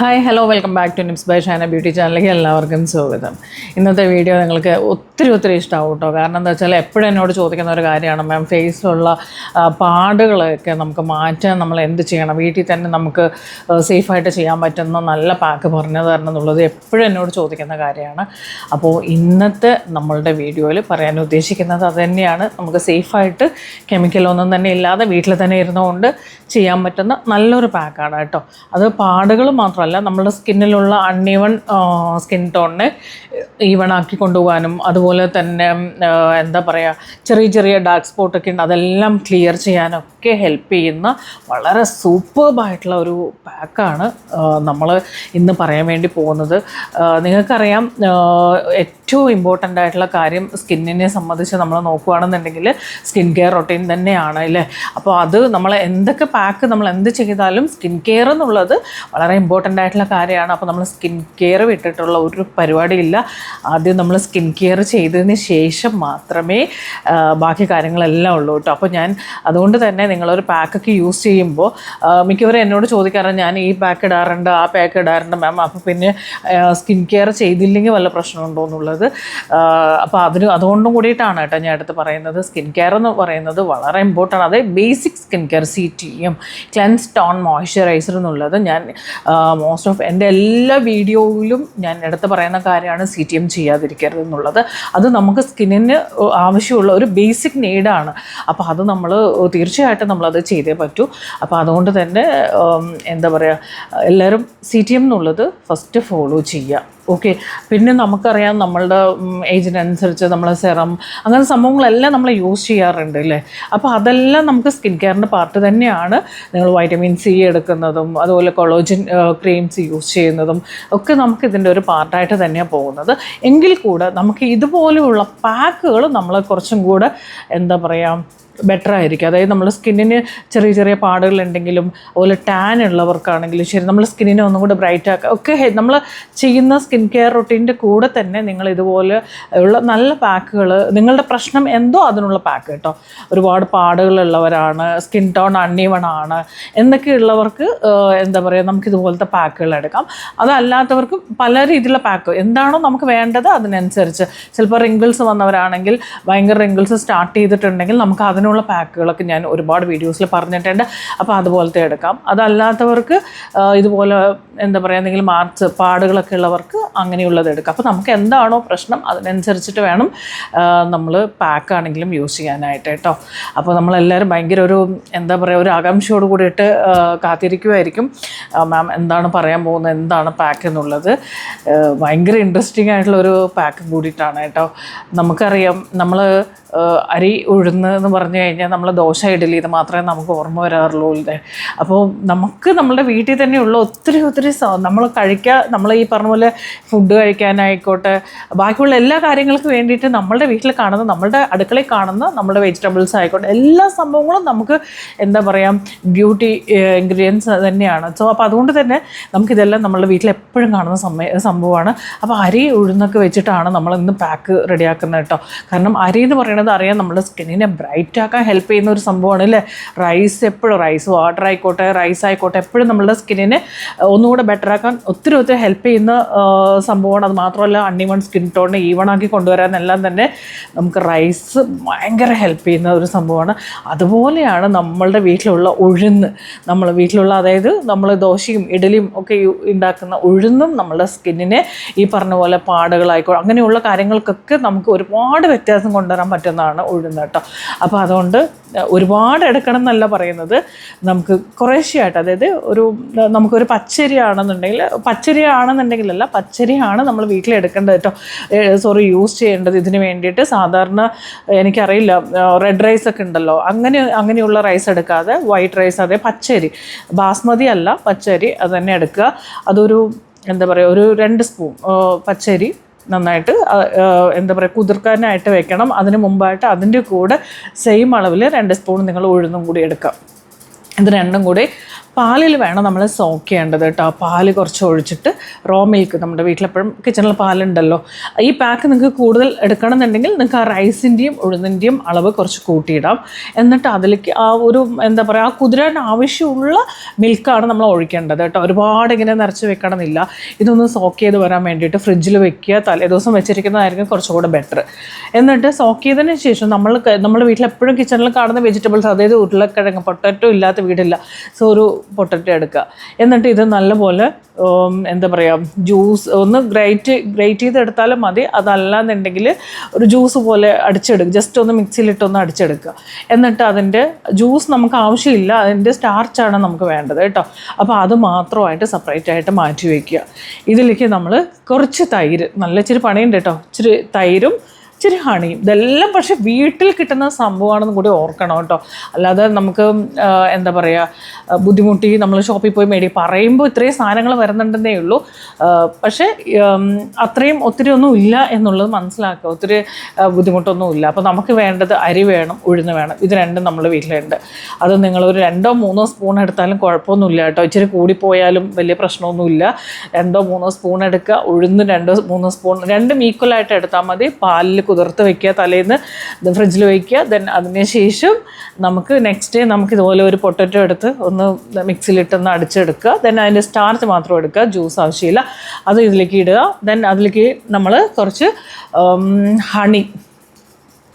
Hi hello welcome back to Nims by Shana beauty ചാനലിലേക്ക് എല്ലാവർക്കും സ്വാഗതം. ഇന്നത്തെ വീഡിയോ നിങ്ങൾക്ക് ഒത്തിരി ഒത്തിരി ഇഷ്ടമാവും കേട്ടോ. കാരണം എന്താ വെച്ചാൽ എപ്പോഴും എന്നോട് ചോദിക്കുന്ന ഒരു കാര്യമാണ്. മാം ഫേസിലുള്ള പാടുകളൊക്കെ നമുക്ക് മാറ്റാൻ നമ്മൾ എന്ത് ചെയ്യണം? വീട്ടിൽ തന്നെ നമുക്ക് സേഫായിട്ട് ചെയ്യാൻ പറ്റുന്ന നല്ല പാക്ക് പറഞ്ഞു തരണം എന്നുള്ളത് എപ്പോഴും എന്നോട് ചോദിക്കുന്ന കാര്യമാണ്. അപ്പോൾ ഇന്നത്തെ നമ്മളുടെ വീഡിയോയിൽ പറയാൻ ഉദ്ദേശിക്കുന്നത് അത് തന്നെയാണ്. നമുക്ക് സേഫായിട്ട് കെമിക്കലൊന്നും തന്നെ ഇല്ലാതെ വീട്ടിൽ തന്നെ ഇരുന്നുകൊണ്ട് ചെയ്യാൻ പറ്റുന്ന നല്ലൊരു പാക്കാണ് കേട്ടോ. അത് പാടുകൾ മാത്രമല്ല നമ്മുടെ സ്കിന്നിലുള്ള അൺഈവൺ സ്കിൻ ടോണിനെ ഈവൺ ആക്കി കൊണ്ടുപോകാനും അതുപോലെ തന്നെ എന്താ പറയുക ചെറിയ ചെറിയ ഡാർക്ക് സ്പോട്ടൊക്കെ ഉണ്ട് അതെല്ലാം ക്ലിയർ ചെയ്യാനൊക്കെ ഹെൽപ്പ് ചെയ്യുന്ന വളരെ സൂപ്പർബായിട്ടുള്ള ഒരു പാക്കാണ് നമ്മൾ ഇന്ന് പറയാൻ വേണ്ടി പോകുന്നത്. നിങ്ങൾക്കറിയാം ഏറ്റവും ഇമ്പോർട്ടന്റ് ആയിട്ടുള്ള കാര്യം സ്കിന്നിനെ സംബന്ധിച്ച് നമ്മൾ നോക്കുകയാണെന്നുണ്ടെങ്കിൽ സ്കിൻ കെയർ റൊട്ടീൻ തന്നെയാണ് അല്ലേ? അപ്പോൾ അത് നമ്മൾ എന്തൊക്കെ പാക്ക് നമ്മൾ എന്ത് ചെയ്താലും സ്കിൻ കെയർ എന്നുള്ളത് വളരെ ഇമ്പോർട്ടന്റ് ആയിട്ടുള്ള കാര്യമാണ്. അപ്പോൾ നമ്മൾ സ്കിൻ കെയർ വിട്ടിട്ടുള്ള ഒരു പരിപാടിയില്ല. ആദ്യം നമ്മൾ സ്കിൻ കെയർ ചെയ്തതിന് ശേഷം മാത്രമേ ബാക്കി കാര്യങ്ങളെല്ലാം ഉള്ളൂ കേട്ടോ. അപ്പോൾ ഞാൻ അതുകൊണ്ട് തന്നെ നിങ്ങളൊരു പാക്കൊക്കെ യൂസ് ചെയ്യുമ്പോൾ മിക്കവരും എന്നോട് ചോദിക്കാറുണ്ട് ഞാൻ ഈ പാക്ക് ഇടാറുണ്ട് ആ പാക്ക് ഇടാറുണ്ട് മാം അപ്പോൾ പിന്നെ സ്കിൻ കെയർ ചെയ്തില്ലെങ്കിൽ വല്ല പ്രശ്നമുണ്ടോ എന്നുള്ളത്? അപ്പോൾ അതിന് അതുകൊണ്ടും കൂടിയിട്ടാണ് കേട്ടോ ഞാൻ അടുത്ത് പറയുന്നത്. സ്കിൻ കെയർ എന്ന് പറയുന്നത് വളരെ ഇമ്പോർട്ടന്റ് അതേ ബേസിക് സ്കിൻ കെയർ സി ടിയും ക്ലെൻസ് ടോൺ മോയ്സ്ചറൈസർ എന്നുള്ളത് ഞാൻ മോസ്റ്റ് ഓഫ് എന്റെ എല്ലാ വീഡിയോയിലും ഞാൻ എടുത്ത് പറയുന്ന കാര്യമാണ് സി ടി എം ചെയ്യാതിരിക്കരുത് എന്നുള്ളത്. അത് നമുക്ക് സ്കിന്നിന് ആവശ്യമുള്ള ഒരു ബേസിക് നീഡാണ് അപ്പോൾ അത് നമ്മൾ തീർച്ചയായിട്ടും നമ്മളത് ചെയ്തേ പറ്റൂ. അപ്പോൾ അതുകൊണ്ട് തന്നെ എന്താ പറയുക എല്ലാവരും സി ടി എം എന്നുള്ളത് ഫസ്റ്റ് ഫോളോ ചെയ്യുക. ഓക്കെ പിന്നെ നമുക്കറിയാം നമ്മളുടെ ഏജിനനുസരിച്ച് നമ്മൾ സെറം അങ്ങനെ സംഭവങ്ങളെല്ലാം നമ്മൾ യൂസ് ചെയ്യാറുണ്ട് അല്ലേ? അപ്പോൾ അതെല്ലാം നമുക്ക് സ്കിൻ കെയറിന്റെ പാർട്ട് തന്നെയാണ് നിങ്ങൾ വൈറ്റമിൻ സി എടുക്കുന്നതും അതുപോലെ കൊളോജിൻ ക്രീംസ് യൂസ് ചെയ്യുന്നതും ഒക്കെ നമുക്ക് ഇതിന്റെ ഒരു പാർട്ടായിട്ട് തന്നെയാണ് പോകുന്നത്. എങ്കിൽ കൂടെ നമുക്ക് ഇതുപോലെയുള്ള പാക്കുകൾ നമ്മൾ കുറച്ചും കൂടെ എന്താ പറയുക ബെറ്റർ ആയിരിക്കും. അതായത് നമ്മുടെ സ്കിന്നിന് ചെറിയ ചെറിയ പാടുകളുണ്ടെങ്കിലും അതുപോലെ ടാൻ ഉള്ളവർക്കാണെങ്കിലും ശരി നമ്മുടെ സ്കിന്നിനെ ഒന്നും കൂടെ ബ്രൈറ്റ് ആക്കുക ഒക്കെ നമ്മൾ ചെയ്യുന്ന സ്കിൻ കെയർ റൊട്ടീന്റെ കൂടെ തന്നെ നിങ്ങൾ ഇതുപോലെ ഉള്ള നല്ല പാക്കുകൾ നിങ്ങളുടെ പ്രശ്നം എന്തോ അതിനുള്ള പാക്ക് കേട്ടോ. ഒരുപാട് പാടുകളുള്ളവരാണ് സ്കിൻ ടോൺ അണ്ണീവൺ ആണ് എന്നൊക്കെ ഉള്ളവർക്ക് എന്താ പറയുക നമുക്ക് ഇതുപോലത്തെ പാക്കുകൾ എടുക്കാം. അതല്ലാത്തവർക്ക് പല രീതിയിലുള്ള പാക്ക് എന്താണോ നമുക്ക് വേണ്ടത് അതിനനുസരിച്ച്. ചിലപ്പോൾ റിങ്കിൾസ് വന്നവരാണെങ്കിൽ ഭയങ്കര റിങ്കിൾസ് സ്റ്റാർട്ട് ചെയ്തിട്ടുണ്ടെങ്കിൽ നമുക്ക് അതിനുള്ള പാക്കുകളൊക്കെ ഞാൻ ഒരുപാട് വീഡിയോസിൽ പറഞ്ഞിട്ടുണ്ട്. അപ്പോൾ അതുപോലത്തെ എടുക്കാം. അതല്ലാത്തവർക്ക് ഇതുപോലെ എന്താ പറയുക എന്തെങ്കിലും മാർച്ച് പാടുകളൊക്കെ ഉള്ളവർക്ക് അങ്ങനെയുള്ളത് എടുക്കാം. അപ്പോൾ നമുക്ക് എന്താണോ പ്രശ്നം അതിനനുസരിച്ചിട്ട് വേണം നമ്മൾ പാക്കാണെങ്കിലും യൂസ് ചെയ്യാനായിട്ട് കേട്ടോ. അപ്പോൾ നമ്മളെല്ലാവരും ഭയങ്കര ഒരു എന്താ പറയുക ഒരു ആകാംക്ഷയോട് കൂടിയിട്ട് കാത്തിരിക്കുമായിരിക്കും മാം എന്താണ് പറയാൻ പോകുന്നത് എന്താണ് പാക്ക് എന്നുള്ളത്. ഭയങ്കര ഇൻട്രസ്റ്റിംഗ് ആയിട്ടുള്ള ഒരു പാക്ക് കൂടിയിട്ടാണ് കേട്ടോ. നമുക്കറിയാം നമ്മൾ അരി ഉഴുന്ന് എന്ന് പറഞ്ഞു കഴിഞ്ഞാൽ നമ്മൾ ദോശ ഇഡലി ഇത് മാത്രമേ നമുക്ക് ഓർമ്മ വരാറുള്ളൂ ഇല്ലേ? അപ്പോൾ നമുക്ക് നമ്മുടെ വീട്ടിൽ തന്നെയുള്ള ഒത്തിരി ഒത്തിരി നമ്മൾ കഴിക്കുക നമ്മൾ ഈ പറഞ്ഞ പോലെ ഫുഡ് കഴിക്കാനായിക്കോട്ടെ ബാക്കിയുള്ള എല്ലാ കാര്യങ്ങൾക്കും വേണ്ടിയിട്ട് നമ്മളുടെ വീട്ടിൽ കാണുന്ന നമ്മളുടെ അടുക്കളയിൽ കാണുന്ന നമ്മുടെ വെജിറ്റബിൾസ് ആയിക്കോട്ടെ എല്ലാ സംഭവങ്ങളും നമുക്ക് എന്താ പറയുക ബ്യൂട്ടി ഇൻഗ്രീഡിയൻസ് തന്നെയാണ്. സോ അപ്പോൾ അതുകൊണ്ട് തന്നെ നമുക്കിതെല്ലാം നമ്മളുടെ വീട്ടിൽ എപ്പോഴും കാണുന്ന സമയ സംഭവമാണ്. അപ്പോൾ അരി ഉഴുന്നൊക്കെ വെച്ചിട്ടാണ് നമ്മൾ ഇന്ന് പാക്ക് റെഡിയാക്കുന്നത് കേട്ടോ. കാരണം അരി എന്ന് പറയുന്നത് അറിയാം നമ്മുടെ സ്കിന്നിനെ ബ്രൈറ്റ് ആക്കാൻ ഹെൽപ്പ് ചെയ്യുന്ന ഒരു സംഭവമാണ് അല്ലേ? റൈസ് എപ്പോഴും റൈസ് വാട്ടർ ആയിക്കോട്ടെ റൈസ് ആയിക്കോട്ടെ എപ്പോഴും നമ്മുടെ സ്കിന്നിനെ ഒന്നുകൂടെ ബെറ്റർ ആക്കാൻ ഒത്തിരി ഒത്തിരി ഹെൽപ്പ് ചെയ്യുന്ന സംഭവമാണ്. അത് മാത്രമല്ല അണ്ണിമൺ സ്കിൻ ടോണിനെ ഈവൺ ആക്കി കൊണ്ടുവരാനെല്ലാം തന്നെ നമുക്ക് റൈസ് ഭയങ്കര ഹെൽപ്പ് ചെയ്യുന്ന ഒരു സംഭവമാണ്. അതുപോലെയാണ് നമ്മളുടെ വീട്ടിലുള്ള ഉഴുന്ന്. നമ്മൾ വീട്ടിലുള്ള അതായത് നമ്മൾ ദോശയും ഇഡലിയും ഒക്കെ ഉണ്ടാക്കുന്ന ഉഴുന്നും നമ്മളുടെ സ്കിന്നിനെ ഈ പറഞ്ഞ പോലെ പാടുകളായിക്കോ അങ്ങനെയുള്ള കാര്യങ്ങൾക്കൊക്കെ നമുക്ക് ഒരുപാട് വ്യത്യാസം കൊണ്ടുവരാൻ പറ്റുന്നതാണ് ഉഴുന്ന് കേട്ടോ. അപ്പോൾ അതുകൊണ്ട് ഒരുപാട് എടുക്കണം എന്നല്ല പറയുന്നത്. നമുക്ക് കുറേശ്ശെയായിട്ട് അതായത് ഒരു നമുക്കൊരു പച്ചരി ആണെന്നുണ്ടെങ്കിൽ പച്ചരി ആണെന്നുണ്ടെങ്കിലല്ല പച്ചരിയാണ് നമ്മൾ വീട്ടിൽ എടുക്കേണ്ടത് കേട്ടോ. സോറി യൂസ് ചെയ്യേണ്ടത് ഇതിന് വേണ്ടിയിട്ട്. സാധാരണ എനിക്കറിയില്ല റെഡ് റൈസ് ഒക്കെ ഉണ്ടല്ലോ അങ്ങനെ അങ്ങനെയുള്ള റൈസ് എടുക്കാതെ വൈറ്റ് റൈസ് അതെ പച്ചരി. ബാസ്മതി അല്ല പച്ചരി അത് തന്നെ എടുക്കുക. അതൊരു എന്താ പറയുക ഒരു രണ്ട് സ്പൂൺ പച്ചരി നന്നായിട്ട് എന്താ പറയുക കുതിർക്കാനായിട്ട് വെക്കണം. അതിന് മുമ്പായിട്ട് അതിന്റെ കൂടെ സെയിം അളവിൽ രണ്ട് സ്പൂൺ നിങ്ങൾ ഉഴുന്നും കൂടി എടുക്കാം. ഇത് രണ്ടും കൂടി പാലിൽ വേണം നമ്മൾ സോക്ക് ചെയ്യേണ്ടത് കേട്ടോ. പാൽ കുറച്ച് ഒഴിച്ചിട്ട് റോ മിൽക്ക് നമ്മുടെ വീട്ടിലെപ്പോഴും കിച്ചണിൽ പാലുണ്ടല്ലോ. ഈ പാക്ക് നിങ്ങൾക്ക് കൂടുതൽ എടുക്കണം എന്നുണ്ടെങ്കിൽ നിങ്ങൾക്ക് ആ റൈസിന്റെയും ഉഴുന്നിന്റെയും അളവ് കുറച്ച് കൂട്ടിയിടാം. എന്നിട്ട് അതിലേക്ക് ആ ഒരു എന്താ പറയുക ആ കുതിരാൻ ആവശ്യമുള്ള മിൽക്കാണ് നമ്മൾ ഒഴിക്കേണ്ടത് കേട്ടോ. ഒരുപാട് ഇങ്ങനെ നിറച്ച് വെക്കണമെന്നില്ല. ഇതൊന്ന് സോക്ക് ചെയ്ത് വരാൻ വേണ്ടിയിട്ട് ഫ്രിഡ്ജിൽ വെക്കുക. തലേ ദിവസം വെച്ചിരിക്കുന്നതായിരിക്കും കുറച്ചുകൂടെ ബെറ്റർ എന്നിട്ട് സോക്ക് ചെയ്തതിന് ശേഷം നമ്മൾ നമ്മുടെ വീട്ടിലെപ്പോഴും കിച്ചണിൽ കാണുന്ന വെജിറ്റബിൾസ് അതായത് ഉരുളക്കിഴങ്ങ് പൊട്ടറ്റോ ഇല്ലാത്ത വീടില്ല. സോ ഒരു പൊട്ടറ്റോ എടുക്കുക. എന്നിട്ട് ഇത് നല്ലപോലെ എന്താ പറയുക ജ്യൂസ് ഒന്ന് ഗ്രേറ്റ് ഗ്രേറ്റ് ചെയ്തെടുത്താലും മതി. അതല്ലാന്നുണ്ടെങ്കിൽ ഒരു ജ്യൂസ് പോലെ അടിച്ചെടുക്കുക. ജസ്റ്റ് ഒന്ന് മിക്സിയിലിട്ടൊന്ന് അടിച്ചെടുക്കുക. എന്നിട്ട് അതിന്റെ ജ്യൂസ് നമുക്ക് ആവശ്യമില്ല. അതിന്റെ സ്റ്റാർച്ചാണ് നമുക്ക് വേണ്ടത് കേട്ടോ. അപ്പോൾ അത് മാത്രമായിട്ട് സെപ്പറേറ്റ് ആയിട്ട് മാറ്റി വയ്ക്കുക. ഇതിലേക്ക് നമ്മൾ കുറച്ച് തൈര് നല്ല ഇച്ചിരി പണിയുണ്ട് കേട്ടോ. ഇച്ചിരി തൈരും ഇച്ചിരി ഹണിയും ഇതെല്ലാം പക്ഷെ വീട്ടിൽ കിട്ടുന്ന സംഭവമാണെന്ന് കൂടി ഓർക്കണം കേട്ടോ. അല്ലാതെ നമുക്ക് എന്താ പറയുക ബുദ്ധിമുട്ടി നമ്മൾ ഷോപ്പിൽ പോയി മേടി പറയുമ്പോൾ ഇത്രയും സാധനങ്ങൾ വരുന്നുണ്ടെന്നേ ഉള്ളൂ. പക്ഷേ അത്രയും ഒത്തിരി ഒന്നും ഇല്ല എന്നുള്ളത് മനസ്സിലാക്കുക. ഒത്തിരി ബുദ്ധിമുട്ടൊന്നും ഇല്ല. അപ്പോൾ നമുക്ക് വേണ്ടത് അരി വേണം ഉഴുന്ന് വേണം. ഇത് രണ്ടും നമ്മൾ വീട്ടിലുണ്ട്. അത് നിങ്ങളൊരു രണ്ടോ മൂന്നോ സ്പൂൺ എടുത്താലും കുഴപ്പമൊന്നുമില്ല കേട്ടോ. ഇച്ചിരി കൂടിപ്പോയാലും വലിയ പ്രശ്നമൊന്നുമില്ല. രണ്ടോ മൂന്നോ സ്പൂൺ എടുക്കുക. ഉഴുന്ന് രണ്ടോ മൂന്നോ സ്പൂൺ രണ്ടും ഈക്വലായിട്ട് എടുത്താൽ മതി. പാലിൽ കുതിർത്ത് വെക്കുക തലേന്ന് ഫ്രിഡ്ജിൽ വയ്ക്കുക ദെൻ അതിന് ശേഷം നമുക്ക് നെക്സ്റ്റ് ഡേ നമുക്ക് ഇതുപോലെ ഒരു പൊട്ടറ്റോ എടുത്ത് ഒന്ന് മിക്സിയിലിട്ടൊന്ന് അടിച്ചെടുക്കുക. ദെൻ അതിന്റെ സ്റ്റാർച്ച് മാത്രം എടുക്കുക ജ്യൂസ് ആവശ്യമില്ല. അത് ഇതിലേക്ക് ഇടുക. ദെൻ അതിലേക്ക് നമ്മൾ കുറച്ച് ഹണി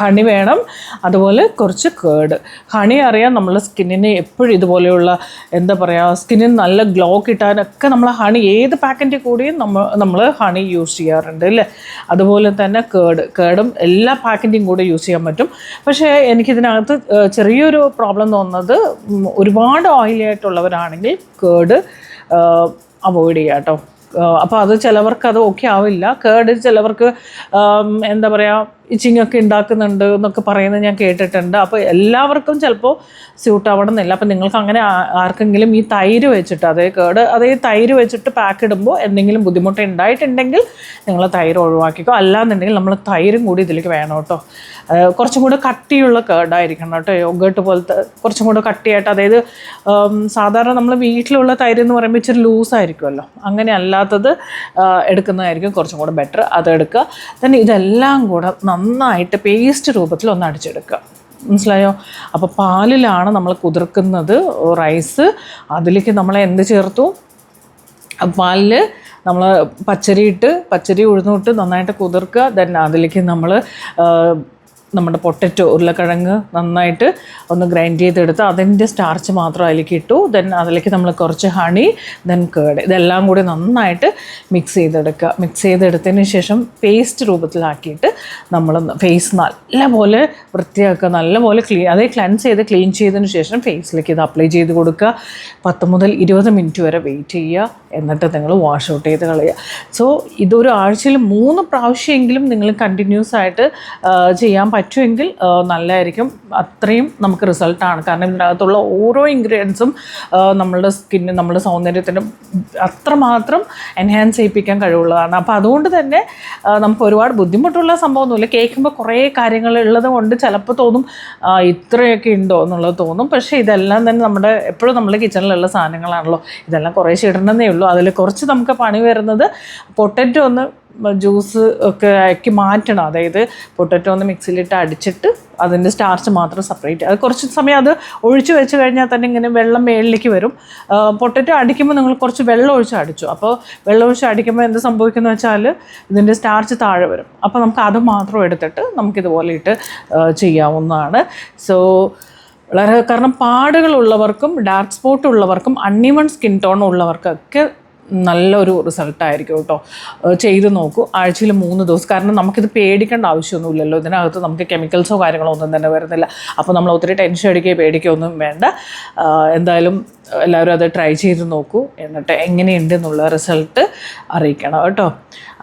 ഹണി വേണം അതുപോലെ കുറച്ച് കേട്. ഹണി അറിയാൻ നമ്മളെ സ്കിന്നിന് എപ്പോഴും ഇതുപോലെയുള്ള എന്താ പറയുക സ്കിന്നിന് നല്ല ഗ്ലോ കിട്ടാനൊക്കെ നമ്മൾ ഹണി ഏത് പാക്കറ്റിൽ കൂടിയും നമ്മൾ നമ്മൾ ഹണി യൂസ് ചെയ്യാറുണ്ട് അല്ലേ? അതുപോലെ തന്നെ കേട് കേടും എല്ലാ പാക്കറ്റിന്റെയും കൂടെ യൂസ് ചെയ്യാൻ പറ്റും. പക്ഷേ എനിക്കിതിനകത്ത് ചെറിയൊരു പ്രോബ്ലം തോന്നുന്നത് ഒരുപാട് ഓയിലി ആയിട്ടുള്ളവരാണെങ്കിൽ കേട് അവോയ്ഡ് ചെയ്യുക കേട്ടോ. അപ്പോൾ അത് ചിലവർക്ക് അത് ഓക്കെ ആവില്ല. കേട് ചിലവർക്ക് എന്താ പറയുക ഇച്ചിങ് ഒക്കെ ഉണ്ടാക്കുന്നുണ്ട് എന്നൊക്കെ പറയുന്നത് ഞാൻ കേട്ടിട്ടുണ്ട്. അപ്പോൾ എല്ലാവർക്കും ചിലപ്പോൾ സ്യൂട്ട് ആവണമെന്നില്ല. അപ്പോൾ നിങ്ങൾക്ക് അങ്ങനെ ആർക്കെങ്കിലും ഈ തൈര് വെച്ചിട്ട് അതേ കേട് അതേ തൈര് വെച്ചിട്ട് പാക്ക് ഇടുമ്പോൾ എന്തെങ്കിലും ബുദ്ധിമുട്ട് ഉണ്ടായിട്ടുണ്ടെങ്കിൽ നിങ്ങൾ തൈര് ഒഴിവാക്കിക്കോ. അല്ലാന്നുണ്ടെങ്കിൽ നമ്മൾ തൈരും കൂടി ഇതിലേക്ക് വേണം കേട്ടോ. കുറച്ചും കൂടെ കട്ടിയുള്ള കേടായിരിക്കണം കേട്ടോ. യോഗേട്ട് പോലത്തെ കുറച്ചും കൂടെ കട്ടിയായിട്ട് അതായത് സാധാരണ നമ്മൾ വീട്ടിലുള്ള തൈര് എന്ന് പറയുമ്പോൾ ഇച്ചിരി ലൂസായിരിക്കുമല്ലോ അങ്ങനെ അല്ലാത്തത് എടുക്കുന്നതായിരിക്കും കുറച്ചും കൂടെ ബെറ്റർ അത് എടുക്കുക. ഇതെല്ലാം കൂടെ നന്നായിട്ട് പേസ്റ്റ് രൂപത്തിൽ ഒന്ന് അടിച്ചെടുക്കുക. മനസ്സിലായോ? അപ്പോൾ പാലിലാണ് നമ്മൾ കുതിർക്കുന്നത് റൈസ് അതിലേക്ക് നമ്മൾ എന്ത് ചേർത്തു? പാലിൽ നമ്മൾ പച്ചരി ഇട്ട് പച്ചരി ഉഴുന്നിട്ട് നന്നായിട്ട് കുതിർക്കുക. ദെൻ അതിലേക്ക് നമ്മൾ നമ്മുടെ പൊട്ടറ്റോ ഉരുളക്കിഴങ്ങ് നന്നായിട്ട് ഒന്ന് ഗ്രൈൻഡ് ചെയ്തെടുത്ത് അതിന്റെ സ്റ്റാർച്ച് മാത്രം അതിലേക്ക് ഇട്ടു. ദെൻ അതിലേക്ക് നമ്മൾ കുറച്ച് ഹണി ദെൻ കേട് ഇതെല്ലാം കൂടി നന്നായിട്ട് മിക്സ് ചെയ്തെടുക്കുക. മിക്സ് ചെയ്തെടുത്തതിന് ശേഷം പേസ്റ്റ് രൂപത്തിലാക്കിയിട്ട് നമ്മൾ ഫേസ് നല്ലപോലെ വൃത്തിയാക്കുക. നല്ലപോലെ ക്ലീൻ അതേ ക്ലൻസ് ചെയ്ത് ക്ലീൻ ചെയ്തതിന് ശേഷം ഫേസിലേക്ക് ഇത് അപ്ലൈ ചെയ്ത് കൊടുക്കുക. പത്ത് മുതൽ ഇരുപത് മിനിറ്റ് വരെ വെയിറ്റ് ചെയ്യുക. എന്നിട്ട് നിങ്ങൾ വാഷ് ഔട്ട് ചെയ്ത് കളയുക. സോ ഇതൊരു ആഴ്ചയിൽ മൂന്ന് പ്രാവശ്യമെങ്കിലും നിങ്ങൾ കണ്ടിന്യൂസ് ആയിട്ട് ചെയ്യാൻ ചെയ്യാൻ പറ്റുമെങ്കിൽ നല്ലതായിരിക്കും. അത്രയും നമുക്ക് റിസൾട്ടാണ് കാരണം ഇതിനകത്തുള്ള ഓരോ ഇൻഗ്രീഡിയൻസും നമ്മളുടെ സ്കിന്ന് നമ്മുടെ സൗന്ദര്യത്തിന് അത്രമാത്രം എൻഹാൻസ് ചെയ്യിപ്പിക്കാൻ കഴിവുള്ളതാണ്. അപ്പോൾ അതുകൊണ്ട് തന്നെ നമുക്ക് ഒരുപാട് ബുദ്ധിമുട്ടുള്ള സംഭവമൊന്നുമില്ല. കേൾക്കുമ്പോൾ കുറേ കാര്യങ്ങൾ ഉള്ളത് കൊണ്ട് ചിലപ്പോൾ തോന്നും ഇത്രയൊക്കെ ഉണ്ടോ എന്നുള്ളത് തോന്നും. പക്ഷേ ഇതെല്ലാം തന്നെ നമ്മുടെ എപ്പോഴും നമ്മുടെ കിച്ചണിലുള്ള സാധനങ്ങളാണല്ലോ. ഇതെല്ലാം കുറേ ഇടണമെന്നേ ഉള്ളൂ. അതിൽ കുറച്ച് നമുക്ക് പണി വരുന്നത് പൊട്ടറ്റോ ഒന്ന് ജ്യൂസ് ഒക്കെ ആക്കി മാറ്റണം. അതായത് പൊട്ടറ്റോ ഒന്ന് മിക്സിയിലിട്ട് അടിച്ചിട്ട് അതിന്റെ സ്റ്റാർച്ച് മാത്രം സെപ്പറേറ്റ് അത് കുറച്ച് സമയം അത് ഒഴിച്ചു വെച്ച് കഴിഞ്ഞാൽ തന്നെ ഇങ്ങനെ വെള്ളം മേളിലേക്ക് വരും. പൊട്ടറ്റോ അടിക്കുമ്പോൾ നിങ്ങൾ കുറച്ച് വെള്ളം ഒഴിച്ച് അടിച്ചു. അപ്പോൾ വെള്ളം ഒഴിച്ച് അടിക്കുമ്പോൾ എന്ത് സംഭവിക്കുന്നു വെച്ചാൽ ഇതിന്റെ സ്റ്റാർച്ച് താഴെ വരും. അപ്പോൾ നമുക്ക് അത് മാത്രം എടുത്തിട്ട് നമുക്കിതുപോലെ ഇട്ട് ചെയ്യാവുന്നതാണ്. സോ വളരെ കാരണം പാടുകളുള്ളവർക്കും ഡാർക്ക് സ്പോട്ട് ഉള്ളവർക്കും അൺഇവൺ സ്കിൻ ടോൺ ഉള്ളവർക്കൊക്കെ നല്ലൊരു റിസൾട്ടായിരിക്കും കേട്ടോ. ചെയ്ത് നോക്കൂ. ആഴ്ചയിൽ മൂന്ന് ദിവസം. കാരണം നമുക്കിത് പേടിക്കേണ്ട ആവശ്യമൊന്നുമില്ലല്ലോ. ഇതിനകത്ത് നമുക്ക് കെമിക്കൽസോ കാര്യങ്ങളോ ഒന്നും തന്നെ വരുന്നില്ല. അപ്പോൾ നമ്മൾ ഒത്തിരി ടെൻഷൻ അടിക്കുകയോ പേടിക്കുകയോ ഒന്നും വേണ്ട. എന്തായാലും എല്ലാവരും അത് ട്രൈ ചെയ്ത് നോക്കൂ. എന്നിട്ട് എങ്ങനെയുണ്ട് എന്നുള്ള റിസൾട്ട് അറിയിക്കണം കേട്ടോ.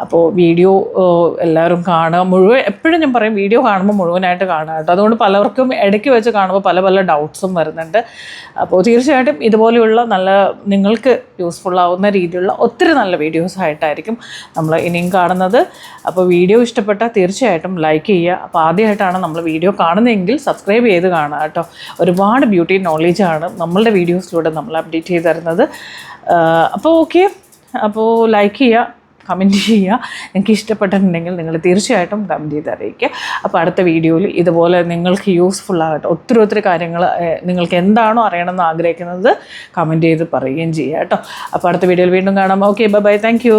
അപ്പോൾ വീഡിയോ എല്ലാവരും കാണുക. മുഴുവൻ എപ്പോഴും ഞാൻ പറയും വീഡിയോ കാണുമ്പോൾ മുഴുവനായിട്ട് കാണുക കേട്ടോ. അതുകൊണ്ട് പലർക്കും ഇടയ്ക്ക് വെച്ച് കാണുമ്പോൾ പല പല ഡൗട്ട്സും വരുന്നുണ്ട്. അപ്പോൾ തീർച്ചയായിട്ടും ഇതുപോലെയുള്ള നല്ല നിങ്ങൾക്ക് യൂസ്ഫുൾ ആവുന്ന രീതിയിലുള്ള ഒത്തിരി നല്ല വീഡിയോസ് ആയിട്ടായിരിക്കും നമ്മൾ ഇനിയും കാണുന്നത്. അപ്പോൾ വീഡിയോ ഇഷ്ടപ്പെട്ടാൽ തീർച്ചയായിട്ടും ലൈക്ക് ചെയ്യുക. അപ്പോൾ ആദ്യമായിട്ടാണ് നമ്മൾ വീഡിയോ കാണുന്നതെങ്കിൽ സബ്സ്ക്രൈബ് ചെയ്ത് കാണുക കേട്ടോ. ഒരുപാട് ബ്യൂട്ടി നോളേജാണ് നമ്മളുടെ വീഡിയോസിലൂടെ നമ്മൾ അപ്ഡേറ്റ് ചെയ്ത് തരുന്നത്. അപ്പോൾ ഓക്കെ അപ്പോൾ ലൈക്ക് ചെയ്യുക കമന്റ് ചെയ്യുക. നിങ്ങൾക്ക് ഇഷ്ടപ്പെട്ടിട്ടുണ്ടെങ്കിൽ നിങ്ങൾ തീർച്ചയായിട്ടും കമന്റ് ചെയ്ത് അറിയിക്കുക. അപ്പോൾ അടുത്ത വീഡിയോയിൽ ഇതുപോലെ നിങ്ങൾക്ക് യൂസ്ഫുൾ ആകട്ടെ ഒത്തിരി ഒത്തിരി കാര്യങ്ങൾ നിങ്ങൾക്ക് എന്താണോ അറിയണമെന്ന് ആഗ്രഹിക്കുന്നത് കമന്റ് ചെയ്ത് പറയുകയും ചെയ്യുക കേട്ടോ. അപ്പോൾ അടുത്ത വീഡിയോയിൽ വീണ്ടും കാണാം. Okay bye bye thank